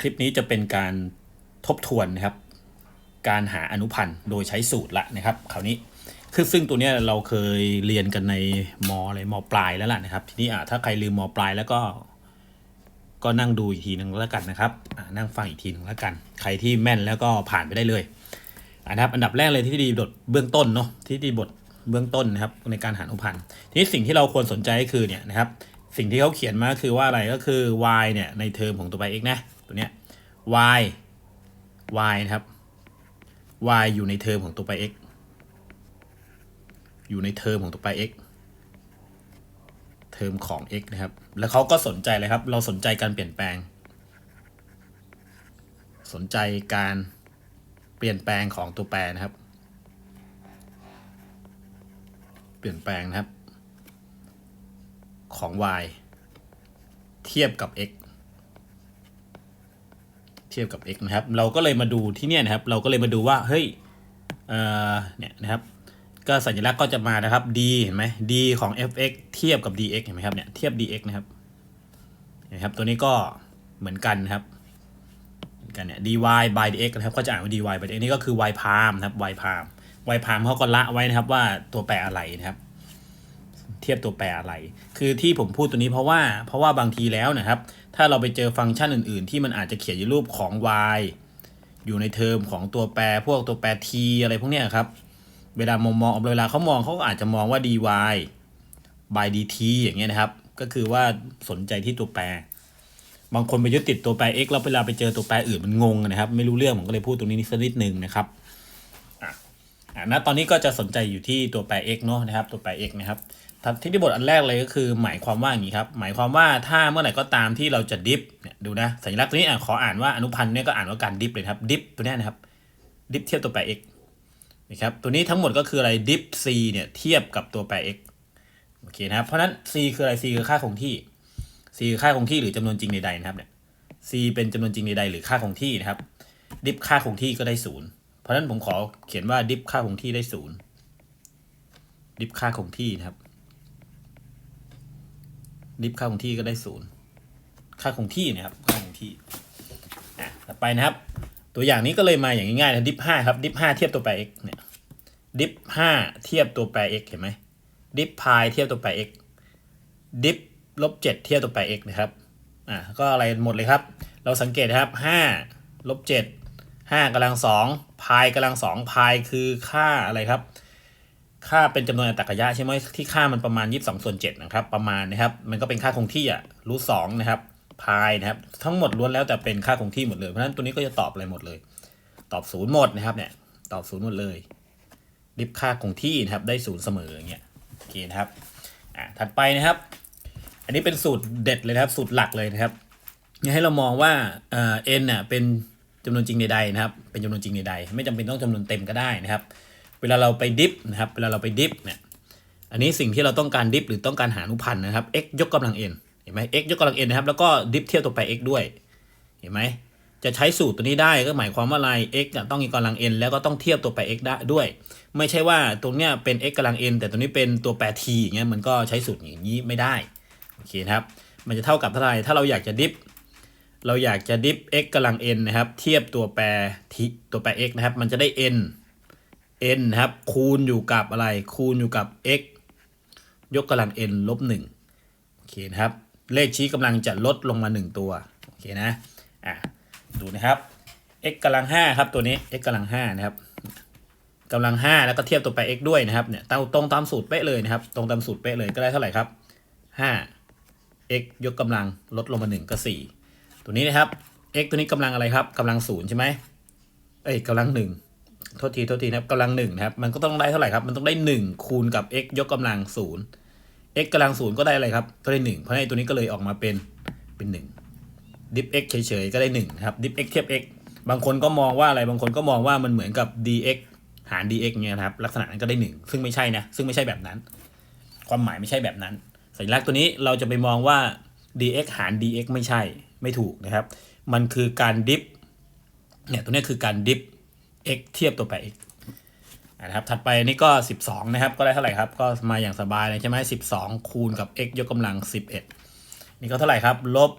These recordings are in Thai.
คลิปนี้จะเป็นการทบทวนนะครับ การหาอนุพันธ์โดยใช้สูตรละนะครับคราวนี้คือซึ่งตัวนี้เราเคยเรียนกันในมอะไรมปลายแล้วล่ะนะครับ ทีนี้อะถ้าใครลืมมปลายแล้วก็ ก็นั่งดูอีกทีหนึ่งแล้วกันนะครับอะนั่งฟังอีกทีหนึ่งแล้วกัน ใครที่แม่นแล้วก็ผ่านไปได้เลยนะครับ อันดับแรกเลยที่ดีบทเบื้องต้นเนาะที่ดีบทเบื้องต้นนะครับ ในการหาอนุพันธ์ทีนี้สิ่งที่เราควรสนใจก็คือเนี่ยนะครับ สิ่งที่เขาเขียนมาคือว่าอะไรก็คือ y เนี่ยในเทอมของตัวไป x นะ ตัวเนี้ย y y นะครับ y อยู่ในเทอมของตัวไป x อยู่ในเทอมของตัวไป x เทอมของ x นะครับ แล้วเขาก็สนใจเลยครับ เราสนใจการเปลี่ยนแปลง สนใจการเปลี่ยนแปลงของตัวแปรนะครับ เปลี่ยนแปลงนะครับ ของ y เทียบกับ x เทียบกับ x นะครับ เราก็เลยมาดูที่เนี่ยนะครับ เราก็เลยมาดูว่า เฮ้ย เอ่อ เนี่ยนะครับ ก็สัญลักษณ์ก็จะมานะครับ d เห็นไหม d ของ fx เทียบกับ dx เห็นไหมครับ เนี่ย เทียบ dx นะครับ เห็นไหมครับ ตัวนี้ก็เหมือนกันนะครับเหมือนกันเนี่ย dy by dx นะครับ ก็จะอ่านว่า dy by dx นี่ก็คือ y prime นะครับ y prime y prime เขาก็ละไว้นะครับว่าตัวแปรอะไรนะครับ เทียบตัวแปรอะไร คือที่ผมพูดตัวนี้เพราะว่าเพราะว่าบางทีแล้วนะครับ ถ้าเราไปเจอฟังก์ชันอื่น ๆ ที่มันอาจจะเขียนอยู่รูปของ y อยู่ในเทอมของตัวแปรพวกตัวแปร t อะไรพวกเนี้ยครับ เวลามองมองเวลาเขามองเขาอาจจะมองว่า dy by dt อย่างเงี้ยนะครับ ก็คือว่าสนใจที่ตัวแปร บางคนไปยึดติดตัวแปร x แล้วเวลาไปเจอตัวแปรอื่นมันงงนะครับ ไม่รู้เรื่องผมก็เลยพูดตรงนี้นิดสักนิดนึงนะครับอะอะตอนนี้ก็จะสนใจอยู่ที่ตัวแปร x เนาะนะครับ ตัวแปร x นะครับ ที่ที่บทอันแรกเลยก็คือ หมายความว่าอย่างนี้ครับ หมายความว่าถ้าเมื่อไหร่ก็ตามที่เราจะดิฟเนี่ยดูนะสัญลักษณ์ตัวนี้อะขออ่านว่าอนุพันธ์เนี่ยก็อ่านว่าการดิฟเลยครับดิฟตัวนี้นะครับดิฟเทียบตัวแปร x นะครับตัวนี้ทั้งหมดก็คืออะไรดิฟ c เนี่ยเทียบกับตัวแปร x โอเคนะครับ เพราะนั้น c คืออะไร c คือค่าคงที่ c คือค่าคงที่หรือจำนวนจริงใดๆนะครับเนี่ย c เป็นจำนวนจริงใดๆหรือค่าคงที่นะครับ ดิฟค่าคงที่ก็ได้ศูนย์เพราะฉะนั้นผมขอเขียนว่าดิฟค่าคงที่ได้ศูนย์ดิฟค่าคงที่นะครับ ดิฟค่าคงที่ก็ได้ศูนย์ค่าคงที่นะครับค่าคงที่อะต่อไปนะครับ ตัวอย่างนี้ก็เลยมาอย่างง่ายๆนะดิฟห้าครับดิฟห้าเทียบตัวแปร x เนี่ยดิฟห้าเทียบตัวแปร x เห็นไหมดิฟพายเทียบตัวแปร x ดิฟลบเจ็ดเทียบตัวแปร x นะครับอะก็อะไรหมดเลยครับ เราสังเกตนะครับห้าลบเจ็ดห้ากำลังสองพายกำลังสองพายคือค่าอะไรครับ ค่าเป็นจำนวนอัตราระยะใช่ไหมที่ค่ามันประมาณ 22 ส่วน7นะครับประมาณนะครับมันก็เป็นค่าคงที่อะรูทสองนะครับพายนะครับทั้งหมดล้วนแล้วแต่เป็นค่าคงที่หมดเลยเพราะฉะนั้นตัวนี้ก็จะตอบอะไรหมดเลย ตอบศูนย์หมดนะครับเนี่ยตอบศูนย์หมดเลยดิฟค่าคงที่นะครับได้ศูนย์เสมออย่างเงี้ยโอเคนะครับอ่าถัดไปนะครับ อันนี้เป็นสูตรเด็ดเลยนะครับสูตรหลักเลยนะครับให้เรามองว่าเอ่อ n น่ะเป็นจำนวนจริงใดๆนะครับ เป็นจำนวนจริงใดๆไม่จำเป็นต้องจำนวนเต็มก็ได้นะครับ เวลาเราไปดิฟนะครับเวลาเราไปดิฟเนี่ยอันนี้สิ่งที่เราต้องการดิฟหรือต้องการหาอนุพันธ์นะครับ x ยกกำลัง n เห็นไหม x ยกกำลัง n นะครับแล้วก็ดิฟเทียบตัวแปร x ด้วยเห็นไหมจะใช้สูตรตัวนี้ได้ก็หมายความว่าอะไร x จะต้องมีกำลัง n แล้วก็ต้องเทียบตัวแปร x ได้ด้วย ไม่ใช่ว่าตรงเนี้ยเป็น x กำลัง n แต่ตัวนี้เป็นตัวแปร t อย่างเงี้ยมันก็ใช้สูตรอย่างนี้ไม่ได้โอเคครับมันจะเท่ากับเท่าไหร่ถ้าเราอยากจะดิฟเราอยากจะดิฟ x กำลัง n นะครับ เทียบตัวแปรทีตัวแปร x นะครับ มันจะได้ n n นครับ คูณอยู่กับอะไร คูณอยู่กับ x ยกกำลัง n ลบหนึ่งโอเคนะครับ เลขชี้กำลังจะลดลงมา 1 ตัว โอเคนะ อะ ดูนะครับ x กำลัง5ครับ ตัวนี้ x กำลัง5นะครับกำลัง 5 แล้วก็เทียบตัวแปร x ด้วยนะครับ เนี่ยตรงตรงตามสูตรเป๊ะเลยนะครับ ตรงตามสูตรเป๊ะเลยก็ได้เท่าไหร่ครับ 5 x ยกกำลังลดลงมา 1 ก็ 4 ตัวนี้นะครับ x ตัวนี้กำลังอะไรครับกำลังศูนย์ใช่ไหมเอ้ยกำลังหนึ่ง โทษทีโทษทีนะครับกำลังหนึ่งนะครับ มันก็ต้องได้เท่าไหร่ครับ มันต้องได้หนึ่งคูณกับ x ยกกำลังศูนย์ x กำลังศูนย์ก็ได้อะไรครับ ก็ได้หนึ่งเพราะฉะนั้นไอ้ตัวนี้ก็เลยออกมาเป็นเป็นหนึ่งดิฟ x เฉยๆก็ได้หนึ่งครับดิฟ x เทียบ x บางคนก็มองว่าอะไรบางคนก็มองว่ามันเหมือนกับ dx หาร dx เนี่ยนะครับ ลักษณะนั้นก็ได้หนึ่งซึ่งไม่ใช่นะซึ่งไม่ใช่แบบนั้น ความหมายไม่ใช่แบบนั้น สัญลักษณ์ตัวนี้เราจะไปมองว่า dx หาร dx ไม่ใช่ไม่ถูกนะครับ มันคือการดิฟเนี่ยตัวนี้คือการดิฟ x เทียบตัวแปร x นะครับ ถัดไปนี่ก็ 12 นะครับ ก็ได้เท่าไหร่ครับ ก็มาอย่างสบายเลยใช่ไหม12 คูณกับ x ยกกำลัง 11 นี่ก็เท่าไหร่ครับ ลบ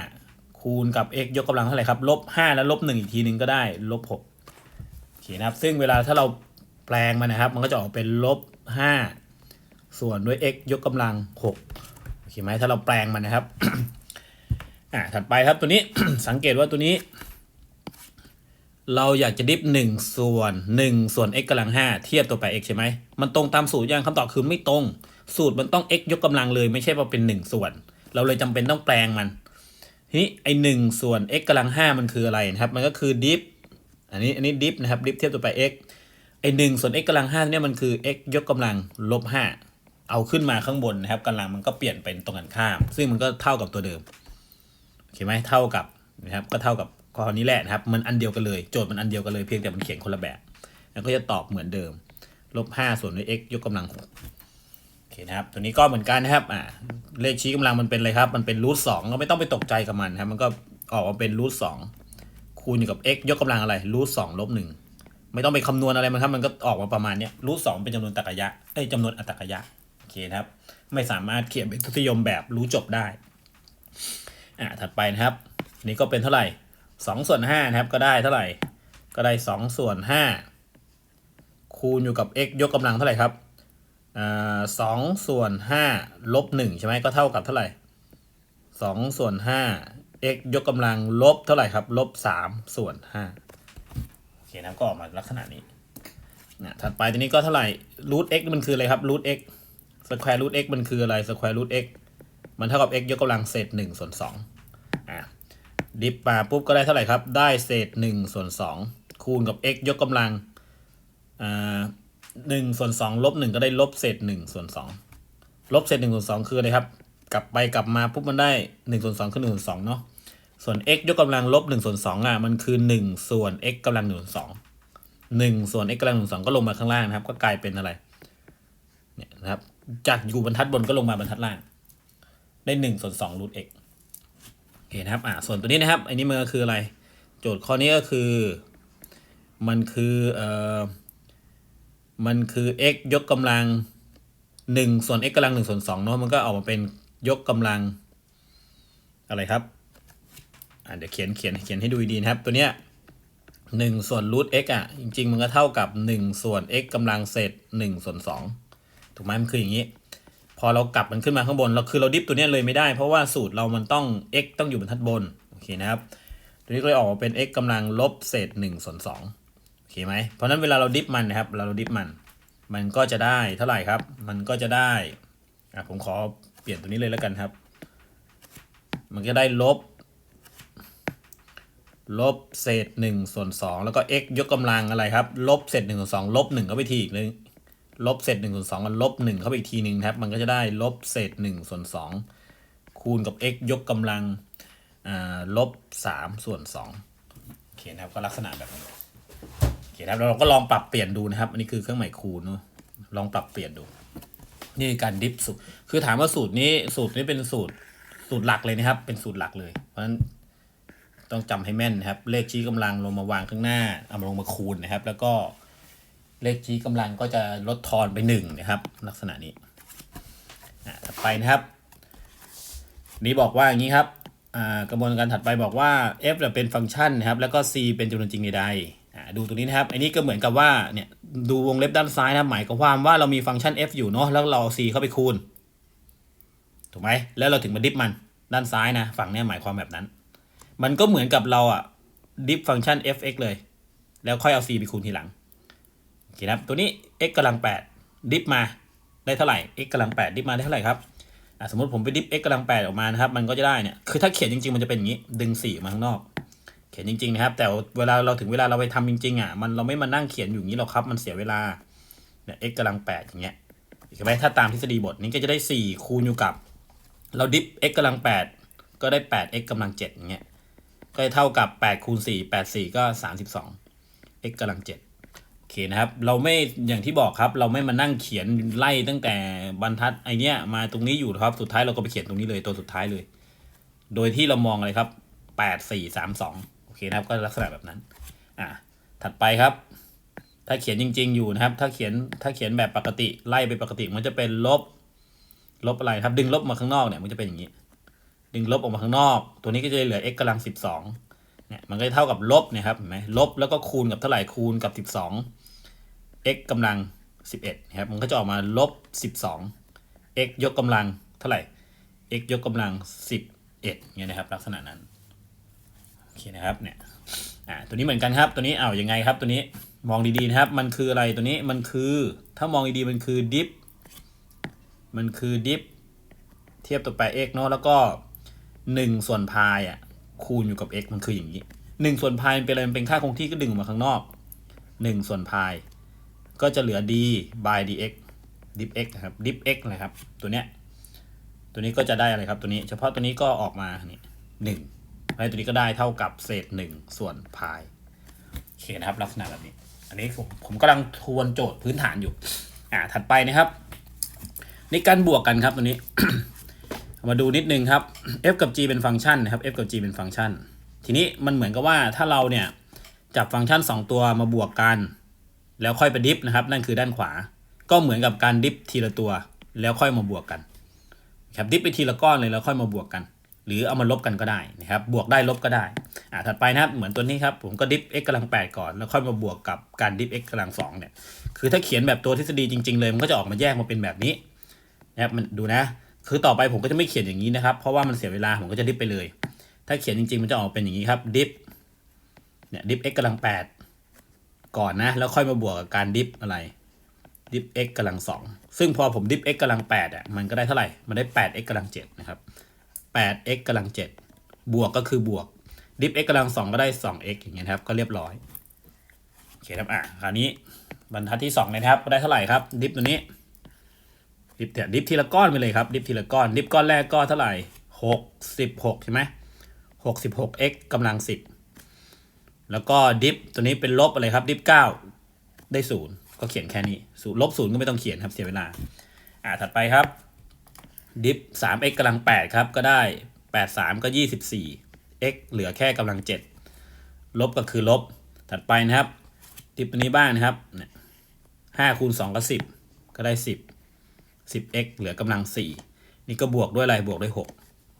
5คคูณกับ x ยกกำลังเท่าไหร่ครับ ลบห้าแล้วลบหนึ่งอีกทีหนึ่งก็ได้ ลบหกโอเคนะครับ ซึ่งเวลาถ้าเราแปลงมันนะครับ มันก็จะออกเป็นลบห้าส่วนด้วย x ยกกำลังหกโอเคไหมถ้าเราแปลงมันนะครับ อ่า ถัดไปครับตัวนี้ สังเกตว่าตัวนี้ เราอยากจะดิฟหนึ่งส่วนหนึ่งส่วน x กำลังห้าเทียบตัวแปร x ใช่ไหม มันตรงตามสูตรยังคำตอบคือไม่ตรง สูตรมันต้อง x ยกกำลังเลยไม่ใช่ว่าเป็นหนึ่งส่วน เราเลยจำเป็นต้องแปลงมัน ทีนี้ไอหนึ่งส่วน x กำลังห้ามันคืออะไรนะครับ มันก็คือดิฟอันนี้อันนี้ดิฟนะครับดิฟเทียบตัวแปร x ไอหนึ่งส่วน x กำลังห้าเนี่ยมันคือ x ยกกำลังลบห้าเอาขึ้นมาข้างบนนะครับกำลังมันก็เปลี่ยนเป็นตรงกันข้าม ซึ่งมันก็เท่ากับตัวเดิมโอเคไหมเท่ากับนะครับก็เท่ากับ ข้อนี้แหละนะครับ มันอันเดียวกันเลย โจทย์มันอันเดียวกันเลยเพียงแต่มันเขียนคนละแบบ แล้วก็จะตอบเหมือนเดิม ลบห้าส่วนด้วย x ยกกำลังหกโอเคนะครับ ตัวนี้ก็เหมือนกันนะครับ อ่า เลขชี้กำลังมันเป็นอะไรครับ มันเป็นรูทสองเราไม่ต้องไปตกใจกับมันนะครับ มันก็ออกมาเป็นรูทสองคูณอยู่กับ x ยกกำลังอะไรรูทสองลบหนึ่งไม่ต้องไปคำนวณอะไรมันครับ มันก็ออกมาประมาณนี้รูทสองเป็นจำนวนตรรกะยะเอ้ยจำนวนอัตรกะยะโอเคนะครับ ไม่สามารถเขียนเป็นทศนิยมแบบรู้จบได้ อ่าถัดไปนะครับนนี้ก็เป็นเท่าไหร่ สองส่วนห้านะครับก็ได้เท่าไหร่ ก็ได้สองส่วนห้าคูณอยู่กับ x ยกกำลังเท่าไหร่ครับสองส่วนห้าลบหนึ่งใช่ไหมก็เท่ากับเท่าไหร่สองส่วนห้า x ยกกำลังลบเท่าไหร่ครับลบสามส่วนห้าโอเคนะก็ออกมาลักษณะนี้นะถัดไปตัวนี้ก็เท่าไหร่รูท x มันคืออะไรครับรูท x สแควร์รูท x มันคืออะไรสแควร์รูท x มันเท่ากับ x ยกกำลังเศษหนึ่งส่วนสองอะ ดิฟมาปุ๊บก็ได้เท่าไหร่ครับ ได้เศษ1ส่วน2คูณกับ x ยกกำลังอ่าหนึ่งส่วนสองลบหนึ่งก็ได้ลบเศษ1ส่วน2ลบเศษ1ส่วน2คืออะไรครับ กลับไปกลับมาปุ๊บมันได้1ส่วน2คือ1ส่วน2เนาะส่วน x ยกกำลังลบ1ส่วน2อะมันคือ1ส่วน x กำลัง1ส่วน2 1ส่วน x กำลัง1ส่วน2ก็ลงมาข้างล่างนะครับ ก็กลายเป็นอะไรเนี่ยนะครับ จากอยู่บรรทัดบนก็ลงมาบรรทัดล่าง ได้1ส่วน2รูท x เคนะครับอ่าส่วนตัวนี้นะครับ อันนี้มันก็คืออะไร โจทย์ข้อนี้ก็คือ มันคือเอ่อมันคือ x ยกกำลังหนึ่งส่วน x กำลังหนึ่งส่วนสองเนาะมันก็ออกมาเป็นยกกำลังอะไรครับอ่าเดี๋ยวเขียนเขียนเขียนให้ดูดีนะครับ ตัวเนี้ยหนึ่งส่วนรูท x อะจริงๆ มันก็เท่ากับหนึ่งส่วน x กำลังเศษหนึ่งส่วนสองถูกไหมมันคืออย่างนี้ พอเรากลับมันขึ้นมาข้างบน เราคือเราดิฟตัวนี้เลยไม่ได้ เพราะว่าสูตรเรามันต้อง x ต้องอยู่บรรทัดบน โอเคนะครับ ตัวนี้ก็เลยออกมาเป็น x กำลังลบเศษ1ส่วน2โอเคไหม เพราะนั้นเวลาเราดิฟมันนะครับ เราดิฟมัน มันก็จะได้เท่าไหร่ครับ มันก็จะได้อะผมขอเปลี่ยนตัวนี้เลยแล้วกันครับ มันก็ได้ลบ ลบเศษ1ส่วน2แล้วก็ x ยกกำลังอะไรครับ ลบเศษ1ส่วน2ลบ1เข้าไปทีอีกนึง ลบเศษ1ส่วน2กันลบ1เข้าไปอีกทีหนึ่งนะครับ มันก็จะได้ลบเศษ1ส่วน2คูณกับ x ยกกำลังลบสามส่วนสองโอเคนะครับก็ลักษณะแบบนี้โอเคนะครับแล้วเราก็ลองปรับเปลี่ยนดูนะครับ อันนี้คือเครื่องหมายคูณเนาะลองปรับเปลี่ยนดู นี่คือการดิฟสูตรคือถามว่าสูตรนี้สูตรนี้เป็นสูตรสูตรหลักเลยนะครับ เป็นสูตรหลักเลย เพราะฉะนั้นต้องจำให้แม่นนะครับ เลขชี้กำลังลงมาวางข้างหน้าเอามาลงมาคูณนะครับ แล้วก็ เลขชี้กำลังก็จะลดทอนไปหนึ่งนะครับ ลักษณะนี้อะถัดไปนะครับ นี่บอกว่าอย่างนี้ครับอ่ากระบวนการถัดไปบอกว่า f เป็นฟังก์ชันนะครับ แล้วก็ c เป็นจำนวนจริงใดๆอ่าดูตรงนี้นะครับ อันนี้ก็เหมือนกับว่าเนี่ยดูวงเล็บด้านซ้ายนะหมายความว่าเรามีฟังก์ชัน f อยู่เนาะแล้วเราเอา c เข้าไปคูณถูกไหมแล้วเราถึงมาดิฟมันด้านซ้ายนะฝั่งนี้หมายความแบบนั้น มันก็เหมือนกับเราอะดิฟฟังก์ชัน f(x) เลย แล้วค่อยเอา c ไปคูณทีหลัง อเคนะตัวนี้ x กำลัง 8 ดิฟมาได้เท่าไหร่ x กำลัง 8 ดิฟมาได้เท่าไหร่ครับสมมติผมไปดิฟ x กำลังแปดออกมานะครับ มันก็จะได้เนี่ย คือถ้าเขียนจริง ๆ มันจะเป็นอย่างนี้ ดึงสี่มาข้างนอก เขียนจริง ๆ นะครับ แต่เวลาเราถึงเวลาเราไปทำจริง ๆ อะ มันเราไม่มานั่งเขียนอยู่อย่างนี้หรอกครับ มันเสียเวลา เนี่ย x กำลังแปดอย่างเงี้ยเห็นไหมถ้าตามทฤษฎีบทนี้ก็จะได้สี่คูณอยู่กับ เราดิฟ x กำลังแปดก็ได้แปด x กำลังเจ็ดอย่างเงี้ย ก็จะเท่ากับแปดคูณสี่แปดสี่ก็สามสิบสอง x กำลังเจ็ดโอ เคนะครับ เราไม่อย่างที่บอกครับ เราไม่มานั่งเขียนไล่ตั้งแต่บรรทัดไอเนี้ยมาตรงนี้อยู่ครับ สุดท้ายเราก็ไปเขียนตรงนี้เลยตัวสุดท้ายเลย โดยที่เรามองอะไรครับแปดสี่สามสองโอเคนะครับ ก็ลักษณะแบบนั้น อะถัดไปครับ ถ้าเขียนจริง ๆ อยู่นะครับ ถ้าเขียนถ้าเขียนแบบปกติไล่ไปปกติมันจะเป็นลบ ลบอะไรครับ ดึงลบมาข้างนอกเนี่ยมันจะเป็นอย่างนี้ ดึงลบออกมาข้างนอก ตัวนี้ก็จะเหลือ x กำลัง12 เนี่ยมันก็จะเท่ากับลบเนะครับเห็นไหมลบแล้วก็คูณกับเท่าไหร่คูณกับ 12 x กำลัง 11นะครับมันก็จะออกมาลบ 12 x ยกกำลังเท่าไหร่ x ยกกำลัง 11เนี่ยนะครับ ลักษณะนั้นโอเคนะครับเนี่ยอ่าตัวนี้เหมือนกันครับ ตัวนี้เอ้ายังไงครับ ตัวนี้มองดีๆนะครับ มันคืออะไรตัวนี้มันคือ ถ้ามองดีๆมันคือดิฟมันคือดิฟเทียบตัวแปร x เนาะแล้วก็ 1 ส่วนพายอะ คูณอยู่กับ x มันคืออย่างนี้1ส่วนพายมันเป็นอะไรมันเป็นค่าคงที่ก็ดึงออกมาข้างนอก1ส่วนพายก็จะเหลือ d by dx dip x นะครับ dip x นะครับ ตัวเนี้ยตัวนี้ก็จะได้อะไรครับตัวนี้ เฉพาะตัวนี้ก็ออกมานี่หนึ่งไอ้ตัวนี้ก็ได้เท่ากับเศษหนึ่งส่วนพายโอเคนะครับ ลักษณะแบบนี้ อันนี้ผมผมกำลังทวนโจทย์พื้นฐานอยู่ อ่าถัดไปนะครับ ในการบวกกันครับตัวนี้ มาดูนิดนึงครับ f กับ g เป็นฟังก์ชันนะครับ f กับ g เป็นฟังก์ชัน ทีนี้มันเหมือนกับว่าถ้าเราเนี่ยจับฟังก์ชัน 2 ตัวมาบวกกัน แล้วค่อยไปดิฟนะครับ นั่นคือด้านขวา ก็เหมือนกับการดิฟทีละตัว แล้วค่อยมาบวกกันครับดิฟไปทีละก้อนเลยแล้วค่อยมาบวกกัน หรือเอามาลบกันก็ได้นะครับ บวกได้ลบก็ได้อ่าถัดไปนะครับเหมือนตัวนี้ครับผมก็ดิฟ x กำลัง 8 ก่อน แล้วค่อยมาบวกกับการดิฟ x กำลัง2เนี่ยคือถ้าเขียนแบบตัวทฤษฎีจริง ๆ เลยมันก็จะออกมาแยกมาเป็นแบบนี้นะครับมันดูนะ คือต่อไปผมก็จะไม่เขียนอย่างนี้นะครับ เพราะว่ามันเสียเวลาผมก็จะดิฟไปเลย ถ้าเขียนจริงๆ มันจะออกเป็นอย่างนี้ครับดิฟเนี่ยดิฟ x กำลัง8ก่อนนะ แล้วค่อยมาบวกกับการดิฟอะไรดิฟ x กำลังสองซึ่งพอผมดิฟ x กำลัง8อะมันก็ได้เท่าไหร่ มันได้ 8x กำลัง7นะครับ 8x กำลัง7บวกก็คือบวกดิฟ x กำลัง2ก็ได้ 2x อย่างเงี้ยครับก็เรียบร้อยโอเคครับอะคราวนี้บรรทัดที่2นะครับ ได้เท่าไหร่ครับ ดิฟตัวนี้ ดิฟเนี่ยดิฟทีละก้อนไปเลยครับ ดิฟทีละก้อน ดิฟก้อนแรกก็เท่าไหร่66ใช่ไหม 66x กำลัง10แล้วก็ดิฟตัวนี้เป็นลบอะไรครับ ดิฟ9ได้ศูนย์ก็เขียนแค่นี้ศูนย์ลบศูนย์ก็ไม่ต้องเขียนครับเสียเวลา อ่าถัดไปครับ ดิฟสาม x กำลังแปดครับ ก็ได้แปดสามก็ยี่สิบสี่ x เหลือแค่กำลังเจ็ดลบก็คือลบ ถัดไปนะครับ ดิฟตัวนี้บ้างนะครับห้าคูณสองก็สิบก็ได้สิบ สิบ x เหลือกำลังสี่นี่ก็บวกด้วยอะไรบวกด้วยหก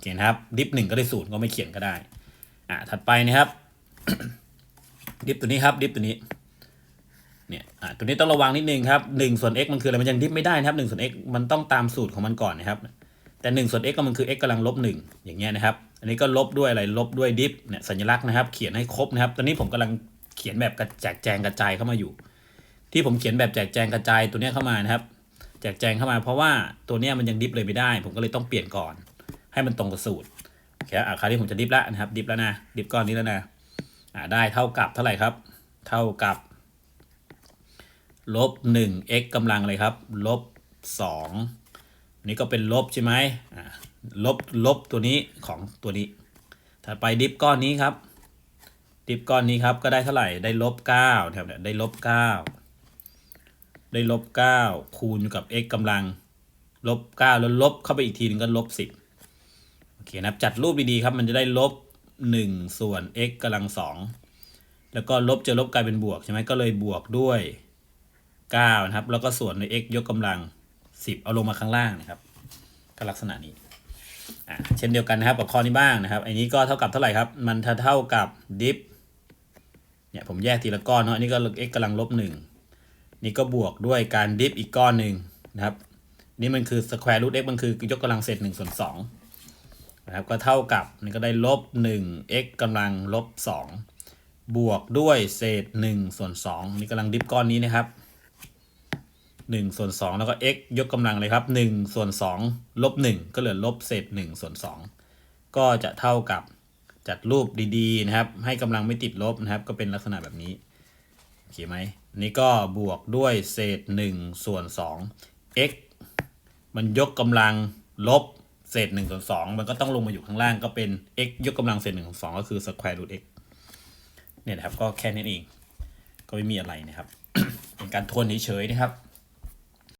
เขียนครับ ดิฟหนึ่งก็ได้ศูนย์ก็ไม่เขียนก็ได้ อ่าถัดไปนะครับ ดิฟตัวนี้ครับ ดิฟตัวนี้ เนี่ย อ่าตัวนี้ต้องระวังนิดนึงครับหนึ่งส่วน x มันคืออะไร มันยังดิฟไม่ได้นะครับหนึ่งส่วน x มันต้องตามสูตรของมันก่อนนะครับ แต่หนึ่งส่วน x ก็มันคือ x กำลังลบหนึ่งอย่างเงี้ยนะครับ อันนี้ก็ลบด้วยอะไร ลบด้วยดิฟ เนี่ย สัญลักษณ์นะครับ เขียนให้ครบนะครับ ตอนนี้ผมกำลังเขียนแบบกระแจกแจงกระจายเข้ามาอยู่ ที่ผมเขียนแบบแจกแจงกระจายตัวนี้เข้ามานะครับ แจกแจงเข้ามาเพราะว่าตัวเนี้ยมันยังดิฟเลยไม่ได้ ผมก็เลยต้องเปลี่ยนก่อน ให้มันตรงกับสูตรโอเคอะคราวนี้ผมจะดิฟแล้วนะครับดิฟแล้วนะดิฟก้อนนี้แล้วนะอ่าได้เท่ากับเท่าไหร่ครับ เท่ากับลบหนึ่ง x กำลังเลยครับลบสองนี่ก็เป็นลบใช่ไหมอ่าลบลบตัวนี้ของตัวนี้ ถัดไปดิฟก้อนนี้ครับ ดิฟก้อนนี้ครับก็ได้เท่าไหร่ได้ลบเก้าแถวเนี่ยได้ลบเก้า ได้ลบเก้าคูณกับ x กำลังลบเก้าแล้วลบเข้าไปอีกทีนึงก็ลบสิบโอเคนะครับจัดรูปดีๆครับมันจะได้ลบหนึ่งส่วน x กำลังสองแล้วก็ลบจอลบกลายเป็นบวกใช่ไหมก็เลยบวกด้วย9นะครับแล้วก็ส่วนใน x ยกกำลัง 10 เอาลงมาข้างล่างนะครับก็ลักษณะนี้อ่าเช่นเดียวกันนะครับกับข้อนี้บ้างนะครับอันนี้ก็เท่ากับเท่าไหร่ครับมันเท่ากับ diff เนี่ยผมแยกทีละก้อนเนาะอันนี้ก็ x กำลังลบห นี่ก็บวกด้วยการ diff อีกก้อนหนึ่งนะครับ นี่มันคือ square root x มันคือยกกำลังเศษ1ส่วน2นะครับก็เท่ากับนี่ก็ได้ลบ1 x กำลังลบ2บวกด้วยเศษ1ส่วน2นี่กำลังดิฟก้อนนี้นะครับ1ส่วน2แล้วก็ x ยกกำลังเลยครับ1ส่วน2ลบ1ก็เหลือลบเศษ1ส่วน2ก็จะเท่ากับจัดรูปดีๆนะครับ ให้กำลังไม่ติดลบนะครับ ก็เป็นลักษณะแบบนี้โอเคไหม นี่ก็บวกด้วยเศษ 1 ส่วน 2 x มันยกกำลังลบเศษ1ส่วน2มันก็ต้องลงมาอยู่ข้างล่างก็เป็น x ยกกำลังเศษ1ส่วน2ก็คือ square root x เนี่ยนะครับก็แค่นี้เอง ก็ไม่มีอะไรนะครับ เป็นการทวนเฉยๆนะครับ